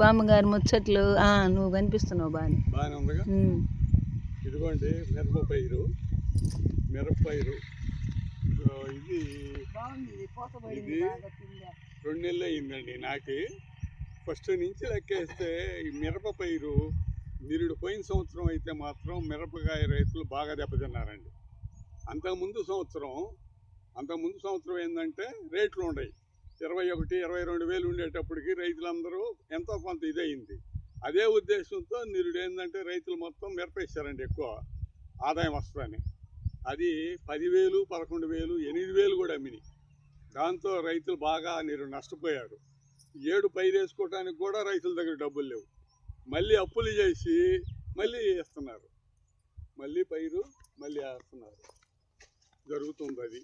బామ్మగారు ముచ్చట్లు ఆ, నువ్వు కనిపిస్తున్నావు బాగా బాగానే ఉందిగా? ఇదిగోండి మిరప పైరు. మిరప పైరు. ఇది ఇది రెండు నెలలు అయిందండి నాటి ఫస్ట్ నుంచి లెక్కేస్తే ఈ మిరప పైరు నిరుడు పోయిన సంవత్సరం అయితే మాత్రం మిరపకాయ రైతులు బాగా దెబ్బతిన్నారండి. అంతకుముందు సంవత్సరం అంతకుముందు సంవత్సరం ఏంటంటే రేట్లు ఉండయి ఇరవై ఒకటి ఇరవై రెండు వేలు ఉండేటప్పటికి రైతులందరూ ఎంతో కొంత ఇదయింది. అదే ఉద్దేశంతో నిరుడు ఏంటంటే రైతులు మొత్తం మిరపేశారండి ఎక్కువ ఆదాయం వస్తుందని. అది పదివేలు పదకొండు వేలు ఎనిమిది వేలు కూడా అమ్మినాయి. దాంతో రైతులు బాగా నీరు నష్టపోయారు. ఏడు పైరేసుకోవడానికి కూడా రైతుల దగ్గర డబ్బులు లేవు. మళ్ళీ అప్పులు చేసి మళ్ళీ వేస్తున్నారు. మళ్ళీ పైరు మళ్ళీ వేస్తున్నారు. జరుగుతుంది అది.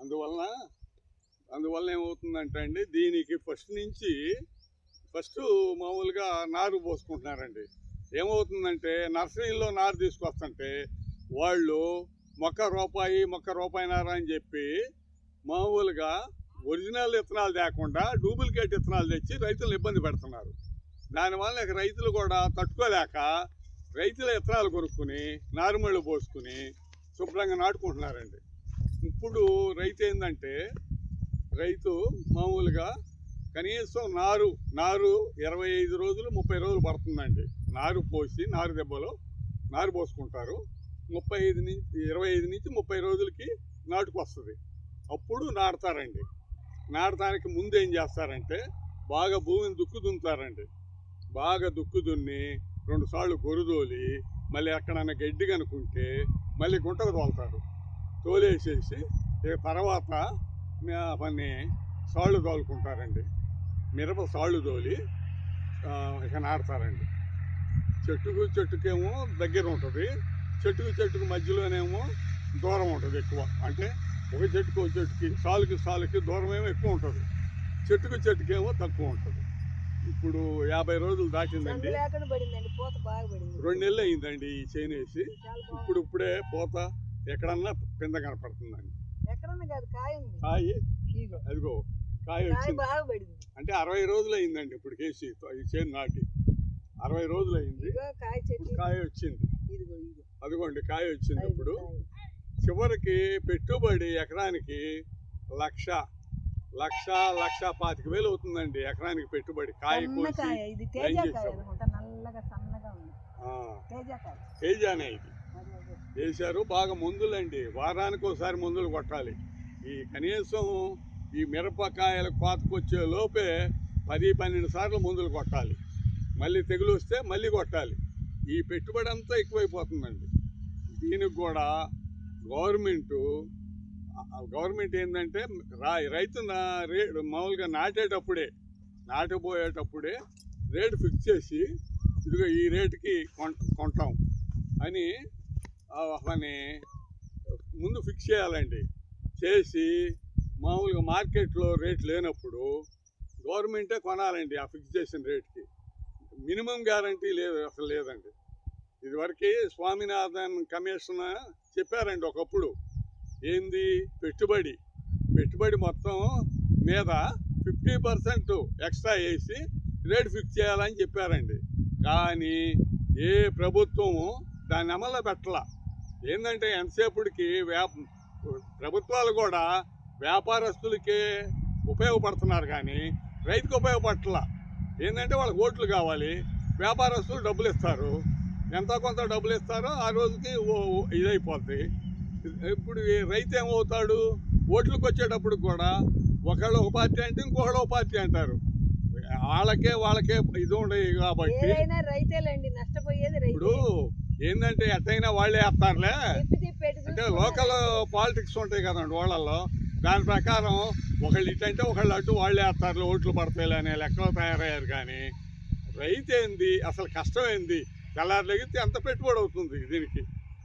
అందువలన అందువల్ల ఏమవుతుందంటే అండి దీనికి ఫస్ట్ నుంచి ఫస్ట్ మామూలుగా నారు పోసుకుంటున్నారండి. ఏమవుతుందంటే నర్సరీలో నారు తీసుకొస్తుంటే వాళ్ళు మొక్క రూపాయి మొక్క రూపాయి నార అని చెప్పి మామూలుగా ఒరిజినల్ విత్తనాలు లేకుండా డూప్లికేట్ విత్తనాలు తెచ్చి రైతులను ఇబ్బంది పెడుతున్నారు. దానివల్ల ఇక రైతులు కూడా తట్టుకోలేక రైతుల విత్తనాలు కొనుక్కుని నారుమళ్ళు పోసుకుని శుభ్రంగా నాటుకుంటున్నారండి. ఇప్పుడు రైతు ఏంటంటే రైతు మామూలుగా కనీసం నారు నారు ఇరవై ఐదు రోజులు ముప్పై రోజులు పడుతుందండి. నారు పోసి నారు దెబ్బలో నారు పోసుకుంటారు. ముప్పై ఐదు నుంచి ఇరవై ఐదు నుంచి ముప్పై రోజులకి నాటుకు వస్తుంది. అప్పుడు నాటుతారండి. నాటడానికి ముందు ఏం చేస్తారంటే బాగా భూమిని దుక్కు దున్నుతారండి. బాగా దుక్కు దున్ని రెండు సార్లు గొరుదోలి మళ్ళీ ఎక్కడన్నా గడ్డి కనుకుంటే మళ్ళీ గుంటకు తోలుతారు. తోలేసేసి ఇక తర్వాత పని సాళ్ళు తోలుకుంటారండి. మిరప సాళ్ళు తోలి ఇక నాటుతారండి. చెట్టుకు చెట్టుకేమో దగ్గర ఉంటుంది. చెట్టుకు చెట్టుకు మధ్యలోనేమో దూరం ఉంటుంది ఎక్కువ. అంటే ఒక చెట్టుకు ఒక చెట్టుకి సాలుకి సాలుకి దూరం ఏమో ఎక్కువ ఉంటుంది. చెట్టుకు చెట్టుకేమో తక్కువ ఉంటుంది. ఇప్పుడు యాభై రోజులు దాటిందండి. రెండు నెలలు అయిందండి ఈ చేను వేసి. చాలా బాగుంది. ఇప్పుడు ఇప్పుడే పోత ఎక్కడన్నా కింద కనపడుతుందండి కాయ. అదిగో కాయ వచ్చింది. అంటే అరవై రోజులు అయిందండి ఇప్పుడు కేసి ఈ చేను నాటి. అరవై రోజులు అయింది కాయ వచ్చింది. అదిగోండి కాయ వచ్చింది ఇప్పుడు. చివరికి పెట్టుబడి ఎకరానికి లక్ష లక్ష లక్ష పాతిక వేలు అవుతుందండి ఎకరానికి పెట్టుబడి. కాయ కోసి తేజానే ఇది. వేశారు. బాగా మందులండి. వారానికి ఒకసారి మందులు కొట్టాలి. ఈ కనీసం ఈ మిరపకాయల కోతకొచ్చే లోపే పది పన్నెండు సార్లు మందులు కొట్టాలి. మళ్ళీ తెగులు వస్తే మళ్ళీ కొట్టాలి. ఈ పెట్టుబడి అంతా ఎక్కువైపోతుందండి. దీనికి కూడా గవర్నమెంటు గవర్నమెంట్ ఏంటంటే రా రైతు నా రే మామూలుగా నాటేటప్పుడే నాటబోయేటప్పుడే రేటు ఫిక్స్ చేసి ఇదిగో ఈ రేటుకి కొంటాం అని ఆ, అని ముందు ఫిక్స్ చేయాలండి. చేసి మామూలుగా మార్కెట్లో రేట్ లేనప్పుడు గవర్నమెంటే కొనాలండి ఆ ఫిక్స్ చేసిన రేట్కి. మినిమం గ్యారంటీ లేదు అసలు లేదండి. ఇదివరకు స్వామినాథన్ కమిషన్ చెప్పారండి ఒకప్పుడు. ఏంది? పెట్టుబడి. పెట్టుబడి మొత్తం మీద ఫిఫ్టీ పర్సెంట్ ఎక్స్ట్రా వేసి రేట్ ఫిక్స్ చేయాలని చెప్పారండి. కానీ ఏ ప్రభుత్వము దాన్ని అమల్లో పెట్టాల. ఏంటంటే ఎంతసేపుడికి వ్యా ప్రభుత్వాలు కూడా వ్యాపారస్తులకే ఉపయోగపడుతున్నారు కానీ రైతుకు ఉపయోగపడట్ల. ఏంటంటే వాళ్ళకి ఓట్లు కావాలి వ్యాపారస్తులు డబ్బులు ఇస్తారు. ఎంత కొంత డబ్బులు ఇస్తారో ఆ రోజుకి ఇదైపోద్ది. ఇప్పుడు రైతు ఏమవుతాడు? ఓట్లకు వచ్చేటప్పుడు కూడా ఒకళ్ళు ఒక పార్టీ అంటే ఇంకొకళ్ళు ఒక పార్టీ అంటారు. వాళ్ళకే వాళ్ళకే ఇది ఉండదు కాబట్టి ఏదైనా రైతేలేండి నష్టపోయేది ఇప్పుడు రైతే ఏంటంటే ఎట్టయినా వాళ్ళే వేస్తారులే అంటే. లోకల్ పాలిటిక్స్ ఉంటాయి కదండి వాళ్ళల్లో. దాని ప్రకారం ఒకళ్ళు ఇటు అంటే ఒకళ్ళు అటు వాళ్ళే వేస్తారు ఓట్లు పడతాయి అనే లెక్కలో తయారయ్యారు కానీ రైతు ఏంది అసలు కష్టం ఏంది? తెల్లారి లెగితే ఎంత పెట్టుబడి అవుతుంది దీనికి?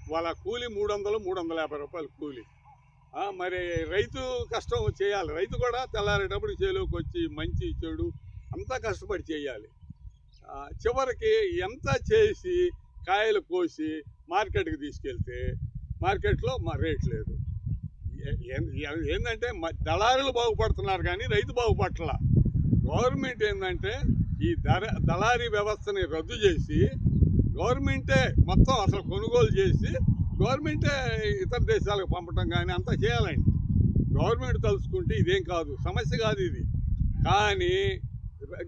వాళ్ళ కూలి మూడు వందలు మూడు వందల యాభై రూపాయలు కూలి. మరి రైతు కష్టం చేయాలి. రైతు కూడా తెల్లారేటప్పుడు చేలోకి వచ్చి మంచి చెడు అంతా కష్టపడి చేయాలి. చివరికి ఎంత చేసి కాయలు కోసి మార్కెట్కి తీసుకెళ్తే మార్కెట్లో మా రేట్ లేదు. ఏంటంటే మ- దళారులు బాగుపడుతున్నారు కానీ రైతు బాగుపడట్ల గవర్నమెంట్ ఏంటంటే ఈ ధర దళారీ వ్యవస్థని రద్దు చేసి గవర్నమెంటే మొత్తం అసలు కొనుగోలు చేసి గవర్నమెంటే ఇతర దేశాలకు పంపడం కానీ అంతా చేయాలండి. గవర్నమెంట్ తలుచుకుంటే ఇదేం కాదు సమస్య కాదు ఇది. కానీ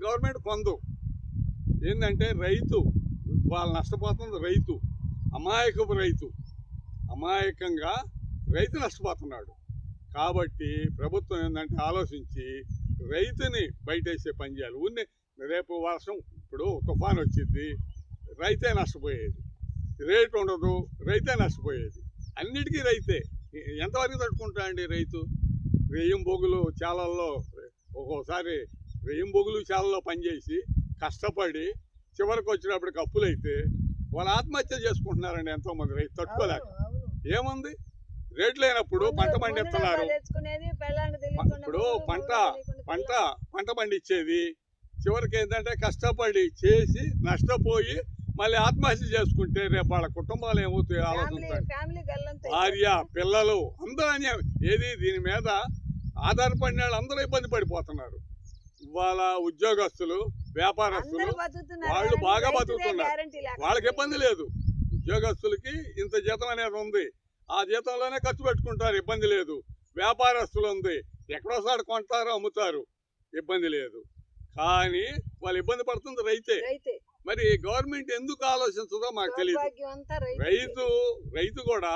గవర్నమెంట్ పొందు ఏంటంటే రైతు వాళ్ళు నష్టపోతుంది రైతు. అమాయకపు రైతు. అమాయకంగా రైతు నష్టపోతున్నాడు. కాబట్టి ప్రభుత్వం ఏంటంటే ఆలోచించి రైతుని బయటేసే పని చేయాలి. ఊరిని రేపు వర్షం ఇప్పుడు తుఫాన్ వచ్చింది రైతే నష్టపోయేది. రేటు ఉండదు రైతే నష్టపోయేది. అన్నిటికీ రైతే. ఎంతవరకు ఎంతవరకు తట్టుకుంటాడండి రైతు? రెయ్యం బొగులు చాలల్లో ఒక్కోసారి రెయ్యం బొగులు చాలల్లో పనిచేసి కష్టపడి చివరికి వచ్చినప్పటికి అప్పులైతే వాళ్ళు ఆత్మహత్య చేసుకుంటున్నారండి ఎంతోమంది రైతు తట్టుకోలేక. ఏముంది? రేట్లు లేనప్పుడు పంట పండిస్తున్నారు. ఇప్పుడు పంట పంట పంట పండించేది చివరికి ఏంటంటే కష్టపడి చేసి నష్టపోయి మళ్ళీ ఆత్మహత్య చేసుకుంటే రేపు వాళ్ళ కుటుంబాలు ఏమవుతాయి గల్లంతా భార్య పిల్లలు అందరూ అన్యాయం. ఏది దీని మీద ఆధారపడిన వాళ్ళు అందరూ ఇబ్బంది పడిపోతున్నారు. వాళ్ళ ఉద్యోగస్తులు వ్యాపారస్తులు వాళ్ళు బాగా బతుకుతున్నారు. వాళ్ళకి ఇబ్బంది లేదు. ఉద్యోగస్తులకి ఇంత జీతం అనేది ఉంది. ఆ జీతంలోనే ఖర్చు పెట్టుకుంటారు. ఇబ్బంది లేదు. వ్యాపారస్తులు ఉంది. ఎక్కడోసారి కొంటారు అమ్ముతారు. ఇబ్బంది లేదు. కానీ వాళ్ళు ఇబ్బంది పడుతుంది రైతే. మరి గవర్నమెంట్ ఎందుకు ఆలోచించదో మాకు తెలియదు రైతు రైతు కూడా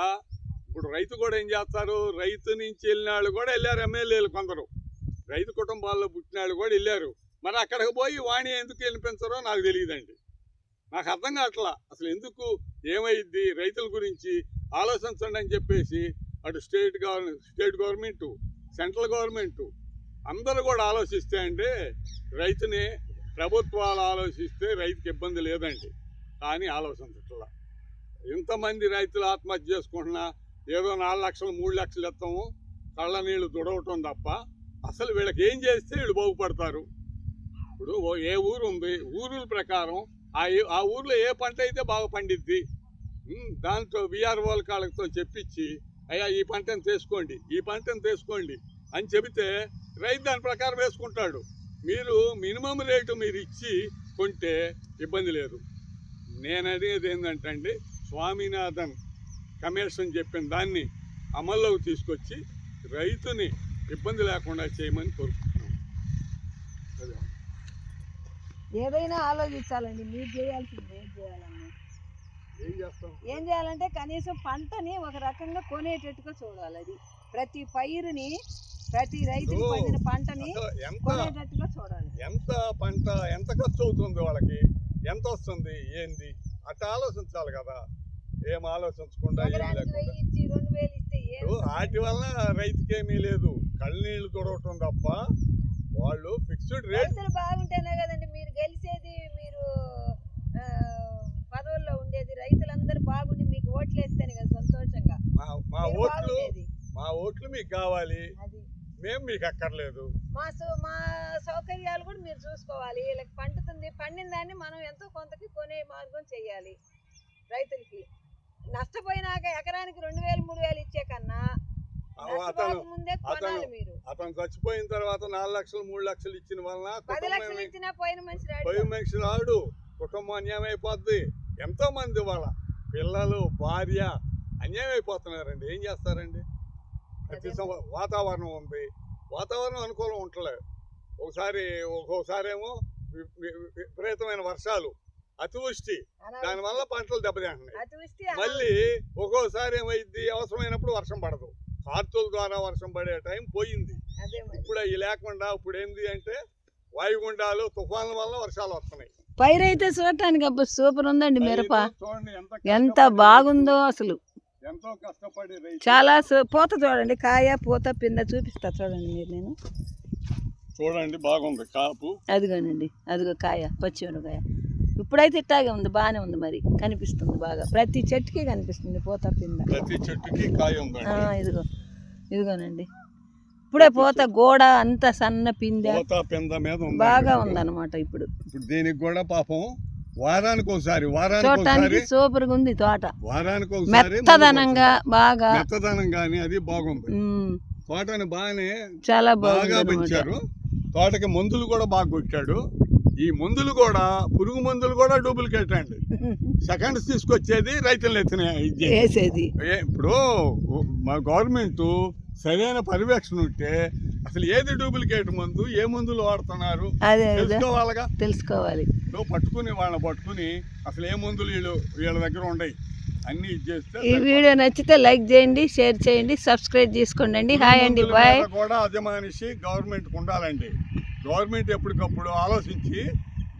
ఇప్పుడు రైతు కూడా ఏం చేస్తారు? రైతు నుంచి వెళ్ళిన వాళ్ళు కూడా వెళ్ళారు ఎమ్మెల్యేలు కొందరు. రైతు కుటుంబాల్లో పుట్టిన వాళ్ళు కూడా వెళ్ళారు. మరి అక్కడికి పోయి వాణి ఎందుకు వినిపించరో నాకు తెలియదండి. నాకు అర్థం కావట్లా. అసలు ఎందుకు ఏమైద్ది? రైతుల గురించి ఆలోచించండి అని చెప్పేసి అటు state government state government central government అందరూ కూడా ఆలోచిస్తే అంటే రైతుని ప్రభుత్వాలు ఆలోచిస్తే రైతుకి ఇబ్బంది లేదండి. కానీ ఆలోచించట్లా. ఇంతమంది రైతులు ఆత్మహత్య చేసుకుంటున్నా ఏదో నాలుగు లక్షలు మూడు లక్షలు ఇస్తాము కళ్ళ నీళ్ళు దుడవటం తప్ప అసలు వీళ్ళకి ఏం చేస్తే వీళ్ళు బాగుపడతారు? ఇప్పుడు ఓ ఏ ఊరు ఉంది ఊరుల ప్రకారం ఆ ఆ ఊర్లో ఏ పంట అయితే బాగా పండిద్ది దాంతో విఆర్ఓల కాళ్ళతో చెప్పించి అయ్యా ఈ పంటను తీసుకోండి ఈ పంటను తీసుకోండి అని చెబితే రైతు దాని ప్రకారం వేసుకుంటాడు. మీరు మినిమం రేటు మీరు ఇచ్చి కొంటే ఇబ్బంది లేదు. నేను అడిగేది ఏంటంటే అండి స్వామినాథన్ కమిషన్ చెప్పిన దాన్ని అమల్లోకి తీసుకొచ్చి రైతుని ఇబ్బంది లేకుండా చేయమని కోరుకుంటున్నాను. అదే ఏదైనా ఆలోచించాలండి. మీరు చేయాల్సింది ఏం చేయాలన్నా. ఏం చేయాలంటే కనీసం పంటని ఒక రకంగా కొనేటట్టుగా చూడాలి అది. ప్రతి పైరుని ప్రతి రైతు. పండిన పంటని కొనేటట్టుగా చూడాలి. ఎంత పంట ఎంత ఖర్చు అవుతుంది వాళ్ళకి? ఎంత వస్తుంది? ఏంది? అట్లా ఆలోచించాలి కదా. ఏం ఆలోచించకుండా వాటి వల్ల రైతుకేమీ లేదు. కళ్ళనీళ్ళు తొడవటం తప్ప వాళ్ళు ఫిక్స్డ్ రేట్ రైతులు బాగుంటేనే కదండి మీరు గెలిచేది మీరు పదవుల్లో ఉండేది. రైతులందరూ బాగుండి మీకు ఓట్లు వేస్తేనే కదా సంతోషంగా. మా మా మీరు ఓట్లు బాగుండేది. మా ఓట్లు మీకు కావాలి. అది. మేము మీకు అక్కర్లేదు. మా సౌ- మా సౌకర్యాలు కూడా మీరు చూసుకోవాలి. వీళ్ళకి పండుతుంది పండిన దాన్ని మనం ఎంతో కొంతకి కొనే మార్గం చేయాలి రైతులకి. నష్టపోయినాక ఎకరానికి రెండు వేలు మూడు వేలు ఇచ్చే కన్నా అతను ముందే కొనాలి మీరు. అతను చచ్చిపోయిన తర్వాత నాలుగు లక్షలు మూడు లక్షలు ఇచ్చిన వలన పోయిన మనిషి రాడు. కుటుంబం అన్యాయం అయిపోద్ది. ఎంతో మంది వాళ్ళ పిల్లలు భార్య అన్యాయం అయిపోతున్నారండి. ఏం చేస్తారండి? ప్రతి వాతావరణం ఉంది. వాతావరణం అనుకూలం ఉండలేదు ఒకసారి ఒక్కోసారి ఏమో విపరీతమైన వర్షాలు అతివృష్టి. దానివల్ల పంటలు దెబ్బతింటున్నాయి. మళ్ళీ ఒక్కోసారి ఏమైంది అవసరమైనప్పుడు వర్షం పడదు. కార్తుల ద్వారా వర్షం పడే టైం పోయింది. ఇప్పుడు అవి లేకుండా ఇప్పుడు ఏంది అంటే వాయుగుండాలు తుఫాన్ల వల్ల వర్షాలు వస్తున్నాయి. పైరు అయితే చూడటానికి అబ్బా సూపర్ ఉందండి మిరప. ఎంత బాగుందో అసలు. ఎంతో కష్టపడి చాలా పూత చూడండి కాయ పూత పింద చూపిస్తా చూడండి మీరు నేను. చూడండి బాగుంది కాపు. అదిగోనండి అదిగో కాయ పచ్చి మిరపకాయ ఇప్పుడైతే ఇట్టాగే ఉంది బాగానే ఉంది మరి. కనిపిస్తుంది బాగా. ప్రతి చెట్టుకి కనిపిస్తుంది పూత పింద ప్రతి చెట్టుకి ఇదిగో ఇదిగోనండి. ఇప్పుడే పూత గోడ అంత సన్న పిందె. పింద మీద బాగా ఉందన్నమాట ఇప్పుడు. ఇప్పుడు దీనికి కూడా పాపం వారానికి ఒకసారి చూడటానికి సూపర్గా ఉంది తోట. వారానికి ఒకసారి మెత్తదనంగా బాగా. మెత్తదనం కానీ అది బాగుంది. తోటని బాగానే చాలా బాగా. పెంచారు. తోటకి మందులు కూడా బాగా కొట్టాడు. ఈ మందులు కూడా పురుగు మందులు కూడా డూప్లికేట్ అండి. సెకండ్స్ తీసుకొచ్చేది రైతులు ఎత్తిన ఇది. వేసేది. ఏ- ఇప్పుడు మా గవర్నమెంట్ సరైన పర్యవేక్షణ ఉంటే అసలు ఏది డూప్లికేట్ మందు ఏ మందులు వాడుతున్నారు? తెలుసుకోవాలిగా? తెలుసుకోవాలి. పట్టుకుని వాళ్ళని పట్టుకుని అసలు ఏ మందులు వీళ్ళు వీళ్ళ దగ్గర ఉండయి. అన్ని చేస్తే ఈ వీడియో నచ్చితే లైక్ చేయండి షేర్ చేయండి సబ్స్క్రైబ్ చేసుకోండి. హాయ్ అండి బాయ్. కూడా అజమానిషి గవర్నమెంట్ ఉండాలండి. గవర్నమెంట్ ఎప్పటికప్పుడు ఆలోచించి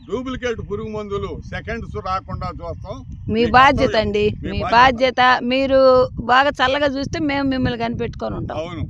డూప్లికేట్ పురుగు మందులు సెకండ్స్ రాకుండా చూస్తాం మీ బాధ్యత. అండి మీ. బాధ్యత మీరు బాగా చల్లగా చూస్తే మేము మిమ్మల్ని కనిపెట్టుకొని ఉంటాం అవును